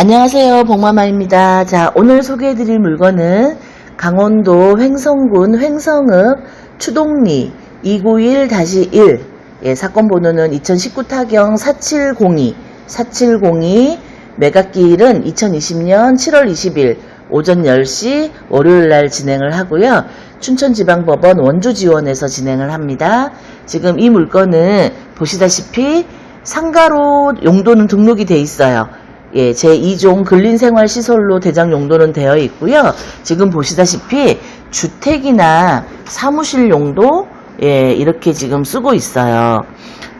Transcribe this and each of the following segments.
안녕하세요. 복마마입니다. 자, 오늘 소개해드릴 물건은 강원도 횡성군 횡성읍 추동리 291-1 예, 사건 번호는 2019 타경 4702 4702 매각기일은 2020년 7월 20일 오전 10시 월요일 날 진행을 하고요. 춘천지방법원 원조지원에서 진행을 합니다. 지금 이 물건은 보시다시피 상가로 용도는 등록이 돼 있어요. 예, 제2종 근린생활시설로 대장 용도는 되어 있고요. 지금 보시다시피 주택이나 사무실 용도 예, 이렇게 지금 쓰고 있어요.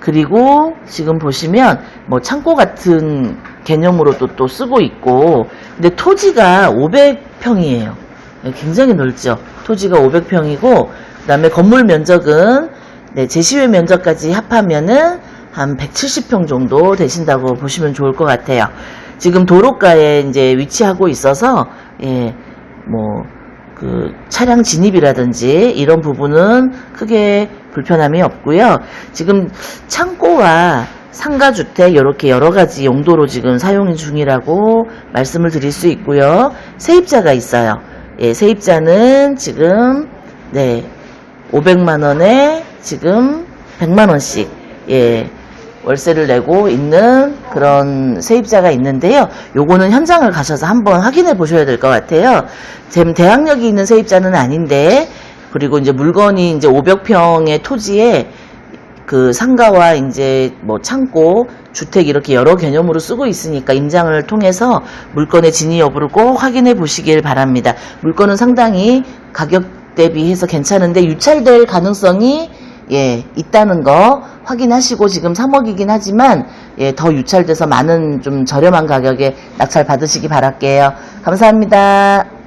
그리고 지금 보시면 뭐 창고 같은 개념으로도 또 쓰고 있고 근데 토지가 500평이에요. 굉장히 넓죠. 토지가 500평이고 그다음에 건물 면적은 네, 제시외 면적까지 합하면은 한 170평 정도 되신다고 보시면 좋을 것 같아요. 지금 도로가에 이제 위치하고 있어서 예, 뭐 그 차량 진입이라든지 이런 부분은 크게 불편함이 없고요. 지금 창고와 상가주택 이렇게 여러 가지 용도로 지금 사용 중이라고 말씀을 드릴 수 있고요. 세입자가 있어요. 예, 세입자는 지금 네 500만 원에 지금 100만 원씩 예 월세를 내고 있는 그런 세입자가 있는데요. 요거는 현장을 가셔서 한번 확인해 보셔야 될 것 같아요. 지금 대학력이 있는 세입자는 아닌데 그리고 이제 물건이 이제 500평의 토지에 그 상가와 이제 뭐 창고, 주택 이렇게 여러 개념으로 쓰고 있으니까 임장을 통해서 물건의 진위 여부를 꼭 확인해 보시길 바랍니다. 물건은 상당히 가격 대비해서 괜찮은데 유찰될 가능성이 예, 있다는 거 확인하시고 지금 3억이긴 하지만 예, 더 유찰돼서 많은 좀 저렴한 가격에 낙찰 받으시기 바랄게요. 감사합니다.